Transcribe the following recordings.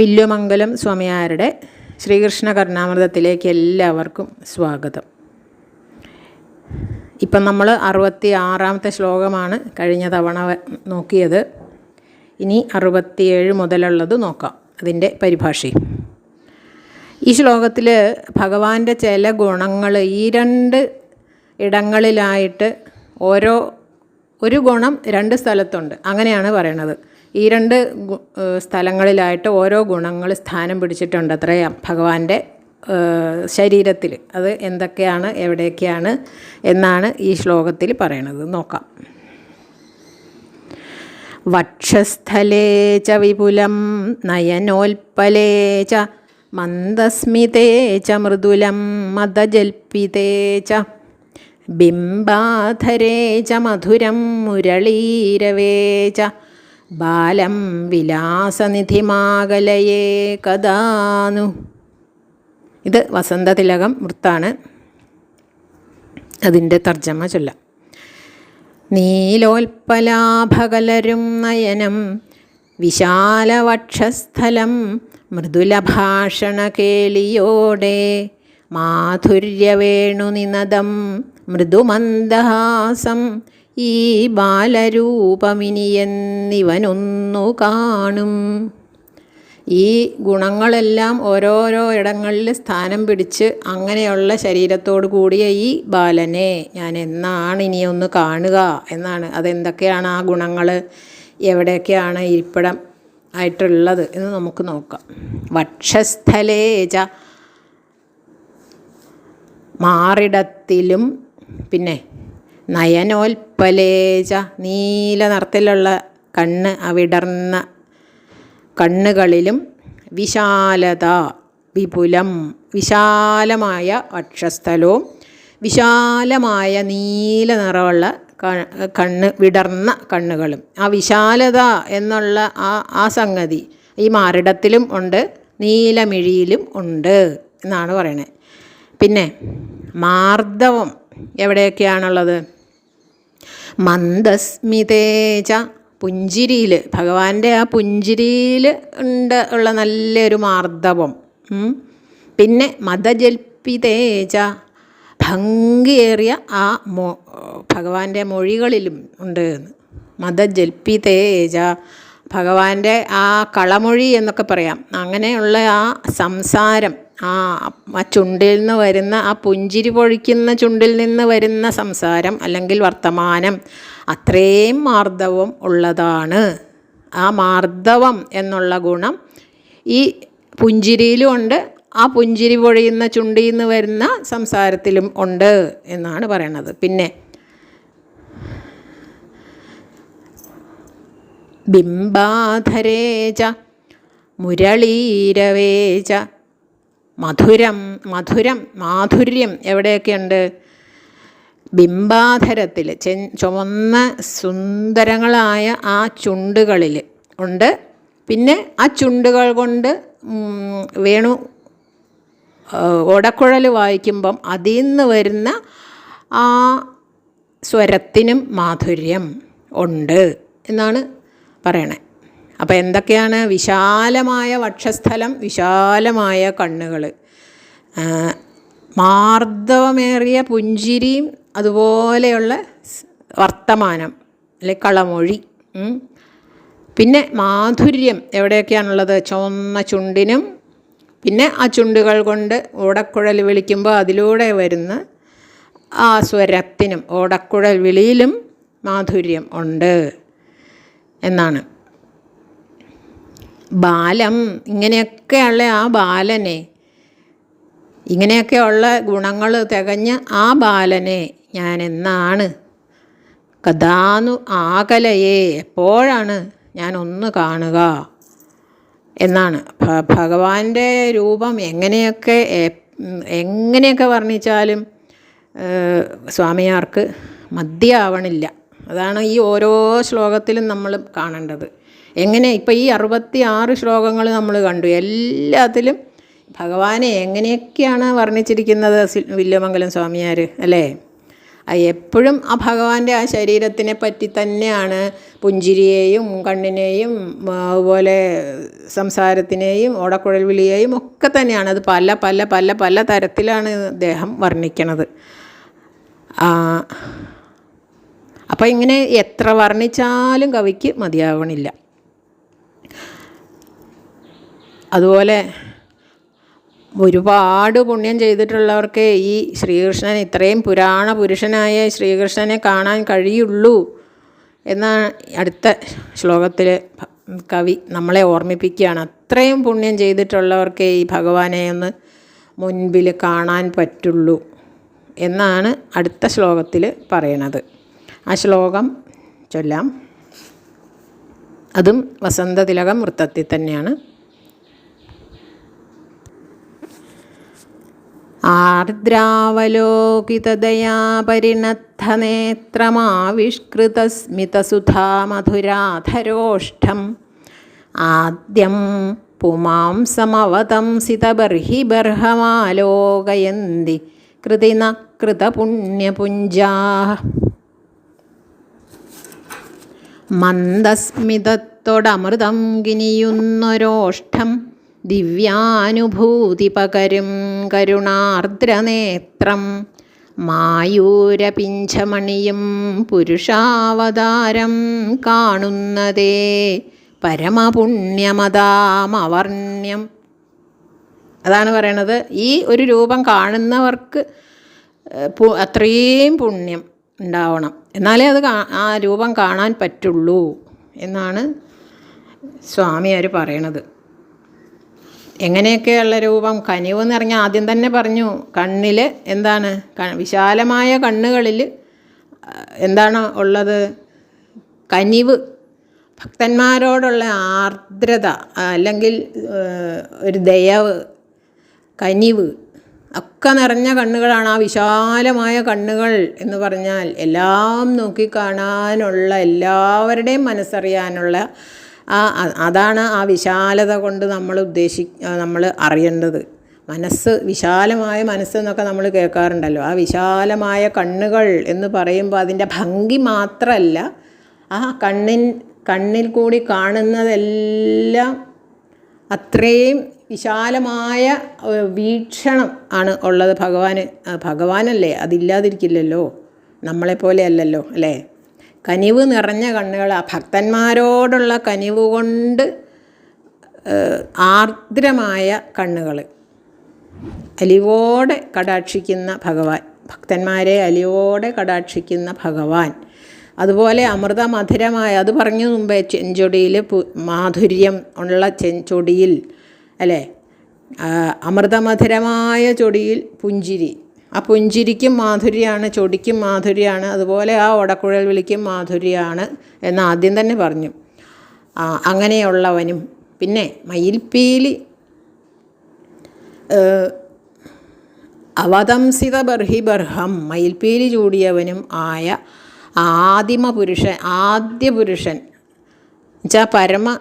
വില്ലുമംഗലം സ്വാമിയാരുടെ ശ്രീകൃഷ്ണ കർണാമൃതത്തിലേക്ക് എല്ലാവർക്കും സ്വാഗതം. ഇപ്പം നമ്മൾ അറുപത്തി ആറാമത്തെ ശ്ലോകമാണ് കഴിഞ്ഞ തവണ നോക്കിയത്. ഇനി അറുപത്തിയേഴ് മുതലുള്ളത് നോക്കാം അതിന്റെ പരിഭാഷയും ഈ ശ്ലോകത്തിൽ ഭഗവാന്റെ ചില ഗുണങ്ങൾ ഈ രണ്ട് ഇടങ്ങളിലായിട്ട് ഓരോ ഒരു ഗുണം രണ്ട് സ്ഥലത്തുണ്ട്. അങ്ങനെയാണ് പറയണത്. ഈ രണ്ട് സ്ഥലങ്ങളിലായിട്ട് ഓരോ ഗുണങ്ങൾ സ്ഥാനം പിടിച്ചിട്ടുണ്ട് അത്രയും ഭഗവാന്റെ ശരീരത്തിൽ അത് എന്തൊക്കെയാണ് എവിടെയൊക്കെയാണ് എന്നാണ് ഈ ശ്ലോകത്തിൽ പറയണത്. നോക്കാം. വക്ഷസ്ഥലേ ച വിപുലം നയനോൽപ്പലേ ച മന്ദസ്മിതേ ച മൃദുലം മദജൽപിതേ ച ബിംബാധരേ ച മധുരം മുരളീരവേ ച ബാലം വിലാസനിധിമാകലയേ കഥാനു. ഇത് വസന്തതിലകം വൃത്താണ്. അതിന്റെ തർജമ ചൊല്ല. നീലോൽപലാഭകലരും നയനം വിശാലവക്ഷസ്ഥലം മൃദുലഭാഷണ മൃദുലഭാഷണകേളിയോടെ മാധുര്യവേണുനിനദം മൃദുമന്ദഹാസം ഈ ബാലരൂപമിനിയെന്നിവനൊന്നു കാണും. ഈ ഗുണങ്ങളെല്ലാം ഓരോരോ ഇടങ്ങളിൽ സ്ഥാനം പിടിച്ച് അങ്ങനെയുള്ള ശരീരത്തോടു കൂടിയ ഈ ബാലനെ ഞാൻ എന്നാണ് ഇനിയൊന്ന് കാണുക എന്നാണ്. അതെന്തൊക്കെയാണ് ആ ഗുണങ്ങൾ എവിടെയൊക്കെയാണ് ഇരിപ്പിടം ആയിട്ടുള്ളത് എന്ന് നമുക്ക് നോക്കാം. വക്ഷസ്ഥലേജ മാറിടത്തിലും പിന്നെ നയനോൽപ്പലേജ നീല നിറത്തിലുള്ള കണ്ണ് അവിടർന്ന വിടർന്ന കണ്ണുകളിലും വിശാലത വിപുലം വിശാലമായ വക്ഷസ്ഥലവും വിശാലമായ നീല നിറമുള്ള കണ്ണ് വിടർന്ന കണ്ണുകളും. ആ വിശാലത എന്നുള്ള ആ ആ സംഗതി ഈ മാറിടത്തിലും ഉണ്ട് നീലമിഴിയിലും ഉണ്ട് എന്നാണ് പറയണത് പിന്നെ മാർദ്ദവം എവിടെയൊക്കെയാണുള്ളത്? മന്ദസ്മിതേച പുഞ്ചിരിയിൽ ഭഗവാന്റെ ആ പുഞ്ചിരിയിൽ ഉണ്ട് ഉള്ള നല്ലൊരു മാർദ്ദവം. പിന്നെ മതജൽപ്പിതേജ ഭംഗിയേറിയ ആ മോ ഭഗവാന്റെ മൊഴികളിലും ഉണ്ട് മതജൽപ്പിതേജ ഭഗവാന്റെ ആ കളമൊഴി എന്നൊക്കെ പറയാം. അങ്ങനെയുള്ള ആ സംസാരം ആ ആ ചുണ്ടിൽ നിന്ന് വരുന്ന ആ പുഞ്ചിരി പൊഴിക്കുന്ന ചുണ്ടിൽ നിന്ന് വരുന്ന സംസാരം അല്ലെങ്കിൽ വർത്തമാനം അത്രയും മാർദ്ദവം ഉള്ളതാണ്. ആ മാർദ്ദവം എന്നുള്ള ഗുണം ഈ പുഞ്ചിരിയിലും ഉണ്ട് ആ പുഞ്ചിരി പൊഴിയുന്ന ചുണ്ടിൽ നിന്ന് വരുന്ന സംസാരത്തിലും ഉണ്ട് എന്നാണ് പറയണത്. പിന്നെ ബിംബാധരേജ ച മുരളീരവേ ച മധുരം മധുരം മാധുര്യം എവിടെയൊക്കെയുണ്ട്? ബിംബാധരത്തിൽ ചെ ചുവന്ന സുന്ദരങ്ങളായ ആ ചുണ്ടുകളിൽ ഉണ്ട്. പിന്നെ ആ ചുണ്ടുകൾ കൊണ്ട് വേണു ഓടക്കുഴൽ വായിക്കുമ്പം അതിൽ നിന്ന് വരുന്ന ആ സ്വരത്തിനും മാധുര്യം ഉണ്ട് എന്നാണ് പറയണേ. അപ്പോൾ എന്തൊക്കെയാണ്? വിശാലമായ വക്ഷസ്ഥലം വിശാലമായ കണ്ണുകൾ മാർദ്ദവമേറിയ പുഞ്ചിരിയും അതുപോലെയുള്ള വർത്തമാനം അല്ലെ കളമൊഴി. പിന്നെ മാധുര്യം എവിടെയൊക്കെയാണുള്ളത്? ചുവന്ന ചുണ്ടിനും പിന്നെ ആ ചുണ്ടുകൾ കൊണ്ട് ഓടക്കുഴൽ വിളിക്കുമ്പോൾ അതിലൂടെ വരുന്ന ആ സ്വരത്തിനും ഓടക്കുഴൽ വിളിയിലും മാധുര്യം ഉണ്ട് എന്നാണ്. ബാലം ഇങ്ങനെയൊക്കെയുള്ള ആ ബാലനെ ഇങ്ങനെയൊക്കെയുള്ള ഗുണങ്ങൾ തികഞ്ഞ ആ ബാലനെ ഞാൻ എന്നാണ് കഥാനു ആകലയെ എപ്പോഴാണ് ഞാൻ ഒന്ന് കാണുക എന്നാണ്. ഭഗവാന്റെ രൂപം എങ്ങനെയൊക്കെ എങ്ങനെയൊക്കെ വർണിച്ചാലും സ്വാമിയാർക്ക് മദ്യമാവണില്ല അതാണ് ഈ ഓരോ ശ്ലോകത്തിലും നമ്മൾ കാണേണ്ടത്. എങ്ങനെ ഇപ്പം ഈ അറുപത്തി ആറ് ശ്ലോകങ്ങൾ നമ്മൾ കണ്ടു. എല്ലാത്തിലും ഭഗവാനെ എങ്ങനെയൊക്കെയാണ് വർണിച്ചിരിക്കുന്നത് വില്ലമംഗലം സ്വാമിയാർ അല്ലേ? എപ്പോഴും ആ ഭഗവാന്റെ ആ ശരീരത്തിനെ പറ്റി തന്നെയാണ് പുഞ്ചിരിയെയും കണ്ണിനെയും അതുപോലെ സംസാരത്തിനെയും ഓടക്കുഴൽ വിളിയെയും ഒക്കെ തന്നെയാണ്. അത് പല പല പല പല തരത്തിലാണ് അദ്ദേഹം വർണിക്കണത്. അപ്പോൾ ഇങ്ങനെ എത്ര വർണിച്ചാലും കവിക്ക് മതിയാവണില്ല. അതുപോലെ ഒരുപാട് പുണ്യം ചെയ്തിട്ടുള്ളവർക്ക് ഈ ശ്രീകൃഷ്ണൻ ഇത്രയും പുരാണ പുരുഷനായ ശ്രീകൃഷ്ണനെ കാണാൻ കഴിയുള്ളൂ എന്നാണ് അടുത്ത ശ്ലോകത്തിൽ കവി നമ്മളെ ഓർമ്മിപ്പിക്കുകയാണ്. അത്രയും പുണ്യം ചെയ്തിട്ടുള്ളവർക്ക് ഈ ഭഗവാനെ ഒന്ന് മുൻപിൽ കാണാൻ പറ്റുള്ളൂ എന്നാണ് അടുത്ത ശ്ലോകത്തിൽ പറയണത്. ആ ശ്ലോകം ചൊല്ലാം. അതും വസന്തതിലകം വൃത്തത്തിൽ തന്നെയാണ്. ആർദ്രാവലോകിതദയാപരിണദ്ധനേത്രമാവിഷ്കൃതസ്മിതസുധാമധുരാധരോഷ്ടം ആദ്യം പുമാംസമവതംസിതബർഹിബർഹമാലോകയന്തി കൃതിന കൃതപുണ്യപുഞ്ചാ മന്ദസ്മിതത്തോടമൃതം ഗിനിയുന്നൊരോഷ്ടം ദിവ്യാനുഭൂതി പകരും കരുണാർദ്രനേത്രം. മായൂരപിഞ്ചമണിയും പുരുഷാവതാരം കാണുന്നതേ പരമപുണ്യമതാമവർണ്യം. അതാണ് പറയണത്. ഈ ഒരു രൂപം കാണുന്നവർക്ക് അത്രയും പുണ്യം ഉണ്ടാവണം. എന്നാലേ അത് ആ രൂപം കാണാൻ പറ്റുള്ളൂ എന്നാണ് സ്വാമിയാർ പറയണത്. എങ്ങനെയൊക്കെയുള്ള രൂപം? കനിവ് എന്ന് പറഞ്ഞാൽ ആദ്യം തന്നെ പറഞ്ഞു കണ്ണിൽ എന്താണ്? വിശാലമായ കണ്ണുകളിൽ എന്താണ് ഉള്ളത്? കനിവ്. ഭക്തന്മാരോടുള്ള ആർദ്രത അല്ലെങ്കിൽ ഒരു ദയവ് കനിവ് ഒക്കെ നിറഞ്ഞ കണ്ണുകളാണ് ആ വിശാലമായ കണ്ണുകൾ എന്ന് പറഞ്ഞാൽ എല്ലാം നോക്കിക്കാണാനുള്ള എല്ലാവരുടെയും മനസ്സറിയാനുള്ള ആ അതാണ് ആ വിശാലത കൊണ്ട് നമ്മൾ ഉദ്ദേശി നമ്മൾ അറിയേണ്ടത്. മനസ്സ് വിശാലമായ മനസ്സെന്നൊക്കെ നമ്മൾ കേൾക്കാറുണ്ടല്ലോ. ആ വിശാലമായ കണ്ണുകൾ എന്ന് പറയുമ്പോൾ അതിന്റെ ഭംഗി മാത്രമല്ല ആ കണ്ണിൻ കണ്ണിൽ കൂടി കാണുന്നതെല്ലാം അത്രയും വിശാലമായ വീക്ഷണം ആണ് ഉള്ളത്. ഭഗവാന് ഭഗവാനല്ലേ? അതില്ലാതിരിക്കില്ലല്ലോ. നമ്മളെപ്പോലെ അല്ലല്ലോ അല്ലേ? കനിവ് നിറഞ്ഞ കണ്ണുകൾ ആ ഭക്തന്മാരോടുള്ള കനിവ് കൊണ്ട് ആർദ്രമായ കണ്ണുകൾ. അലിവോടെ കടാക്ഷിക്കുന്ന ഭഗവാൻ. ഭക്തന്മാരെ അലിവോടെ കടാക്ഷിക്കുന്ന ഭഗവാൻ. അതുപോലെ അമൃത മധുരമായ അത് പറഞ്ഞു മുമ്പേ ചെഞ്ചൊടിയിൽ മാധുര്യം ഉള്ള ചെഞ്ചൊടിയിൽ അല്ലേ? അമൃതമധുരമായ ചൊടിയിൽ പുഞ്ചിരി. ആ പുഞ്ചിരിക്കും മാധുര്യമാണ് ചൊടിക്കും മാധുര്യമാണ് അതുപോലെ ആ ഒടക്കുഴൽ വിളിക്കും മാധുര്യമാണ് എന്ന് ആദ്യം തന്നെ പറഞ്ഞു. അങ്ങനെയുള്ളവനും. പിന്നെ മയിൽപ്പീലി അവതംസിത ബർഹിബർഹം മയിൽപ്പീലി ചൂടിയവനും ആയ ആദിമ പുരുഷൻ ആദ്യ പുരുഷൻ. എന്നുവെച്ചാൽ പരമ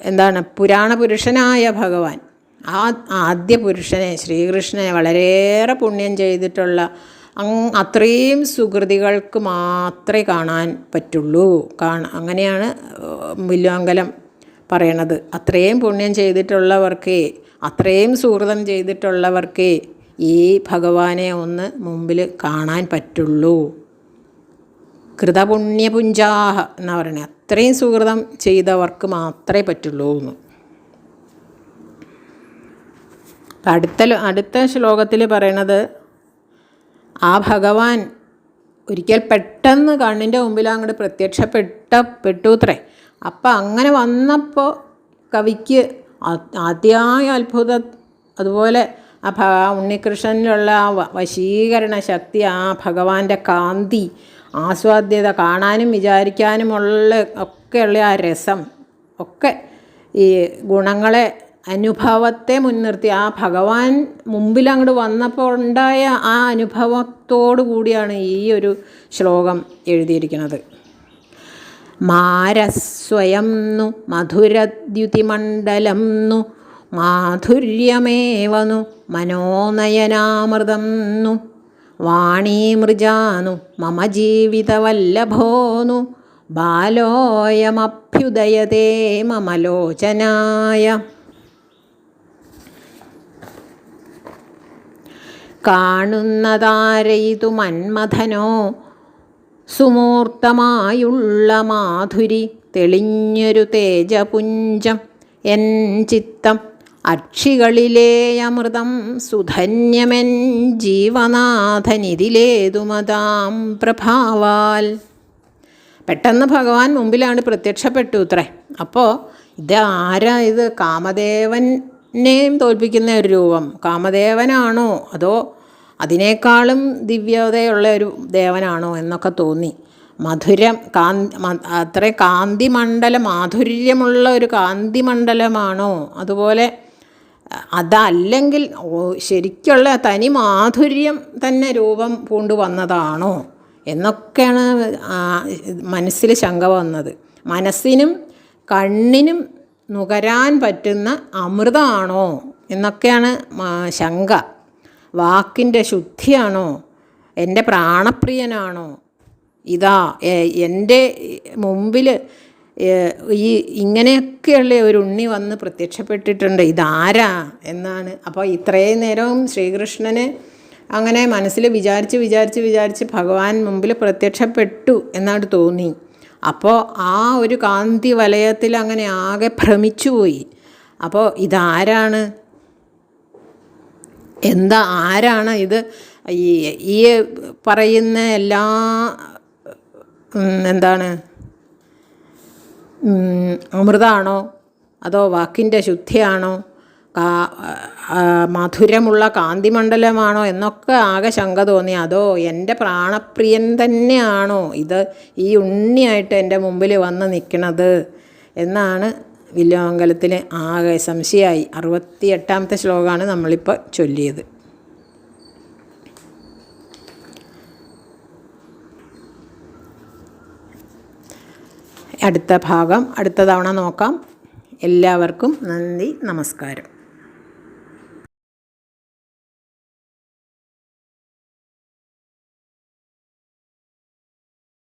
എന്താണ് പുരാണ പുരുഷനായ ഭഗവാൻ. ആ ആദ്യ പുരുഷനെ ശ്രീകൃഷ്ണനെ വളരെയേറെ പുണ്യം ചെയ്തിട്ടുള്ള അത്രയും സുഹൃതികൾക്ക് മാത്രമേ കാണാൻ പറ്റുള്ളൂ. കാണ അങ്ങനെയാണ് വില്വാങ്കലം പറയണത്. അത്രയും പുണ്യം ചെയ്തിട്ടുള്ളവർക്ക് അത്രയും സുഹൃതം ചെയ്തിട്ടുള്ളവർക്ക് ഈ ഭഗവാനെ ഒന്ന് മുമ്പിൽ കാണാൻ പറ്റുള്ളൂ. കൃതപുണ്യപുഞ്ചാഹ എന്നാ പറയുന്നത് അത്രയും സുഹൃതം ചെയ്തവർക്ക് മാത്രമേ പറ്റുള്ളൂ എന്ന് അപ്പം അടുത്ത അടുത്ത ശ്ലോകത്തിൽ പറയണത് ആ ഭഗവാൻ ഒരിക്കൽ പെട്ടെന്ന് കണ്ണിന്റെ മുമ്പിൽ അങ്ങോട്ട് പ്രത്യക്ഷപ്പെട്ട പെട്ടൂത്രേ അപ്പം അങ്ങനെ വന്നപ്പോൾ കവിക്ക് അതിയായ അത്ഭുത അതുപോലെ ആ ഭ ഉണ്ണികൃഷ്ണനിലുള്ള ആ വശീകരണ ശക്തി ആ ഭഗവാന്റെ കാന്തി ആസ്വാദ്യത കാണാനും വിചാരിക്കാനുമുള്ള ഒക്കെയുള്ള ആ രസം ഒക്കെ ഈ ഗുണങ്ങളെ അനുഭവത്തെ മുൻനിർത്തി. ആ ഭഗവാൻ മുമ്പിൽ അങ്ങോട്ട് വന്നപ്പോൾ ഉണ്ടായ ആ അനുഭവത്തോടു കൂടിയാണ് ഈ ഒരു ശ്ലോകം എഴുതിയിരിക്കുന്നത്. മാരസ്വയം നു മധുരദ്യുതിമണ്ഡലം നു മാധുര്യമേവനു മനോനയനാമൃതം നു വാണീമൃജാനു മമ ജീവിതവല്ലഭോനു ബാലോയമഭ്യുദയതേ മമലോചനായ കാണുന്നതാരയിതു മന്മഥനോ? സുമൂർത്തമായുള്ള മാധുരി തെളിഞ്ഞൊരു തേജപുഞ്ചം എൻ ചിത്തം. അക്ഷികളിലെ അമൃതം സുധന്യമെൻ ജീവനാഥനിതിലേതുമതാം പ്രഭാവാൽ. പെട്ടെന്ന് ഭഗവാൻ മുമ്പിലാണ് പ്രത്യക്ഷപ്പെട്ടു ഇത്രേ അപ്പോൾ ഇത് ആരാ ഇത്? കാമദേവനെയും തോൽപ്പിക്കുന്ന ഒരു രൂപം. കാമദേവനാണോ? അതോ അതിനേക്കാളും ദിവ്യതയുള്ള ഒരു ദേവനാണോ എന്നൊക്കെ തോന്നി. മധുരം കാന്തി അത്ര കാന്തിമണ്ഡലം മാധുര്യമുള്ള ഒരു കാന്തിമണ്ഡലമാണോ? അതുപോലെ അതല്ലെങ്കിൽ ശരിക്കുള്ള തനി മാധുര്യം തന്നെ രൂപം പൂണ്ടു വന്നതാണോ? എന്നൊക്കെയാണ് മനസ്സിൽ ശങ്ക വന്നത്. മനസ്സിനും കണ്ണിനും നുകരാൻ പറ്റുന്ന അമൃതമാണോ എന്നൊക്കെയാണ് ശങ്ക. വാക്കിന്റെ ശുദ്ധിയാണോ? എന്റെ പ്രാണപ്രിയനാണോ? ഇതാ എന്റെ മുമ്പിൽ ഈ ഇങ്ങനെയൊക്കെയുള്ള ഒരു ഉണ്ണി വന്ന് പ്രത്യക്ഷപ്പെട്ടിട്ടുണ്ട്. ഇതാരാ എന്നാണ്. അപ്പോൾ ഇത്രയും നേരവും ശ്രീകൃഷ്ണന് അങ്ങനെ മനസ്സിൽ വിചാരിച്ച് വിചാരിച്ച് വിചാരിച്ച് ഭഗവാൻ മുമ്പിൽ പ്രത്യക്ഷപ്പെട്ടു എന്നാണ് തോന്നി. അപ്പോൾ ആ ഒരു കാന്തി വലയത്തിൽ അങ്ങനെ ആകെ ഭ്രമിച്ചുപോയി. അപ്പോൾ ഇതാരാണ്? എന്താ ആരാണ് ഇത്? ഈ ഈ പറയുന്ന എല്ലാ എന്താണ്? അമൃതാണോ? അതോ വാക്കിന്റെ ശുദ്ധിയാണോ? മധുരമുള്ള കാന്തിമണ്ഡലമാണോ? എന്നൊക്കെ ആകെ ശങ്ക തോന്നി. അതോ എന്റെ പ്രാണപ്രിയൻ തന്നെയാണോ ഇത് ഈ ഉണ്ണിയായിട്ട് എന്റെ മുമ്പിൽ വന്ന് നിൽക്കണത്? എന്നാണ് വില്ലുമംഗലത്തിൽ ആകെ സംശയമായി. അറുപത്തി എട്ടാമത്തെ ശ്ലോകമാണ് നമ്മളിപ്പോൾ ചൊല്ലിയത്. അടുത്ത ഭാഗം അടുത്ത തവണ നോക്കാം. എല്ലാവർക്കും നന്ദി നമസ്കാരം.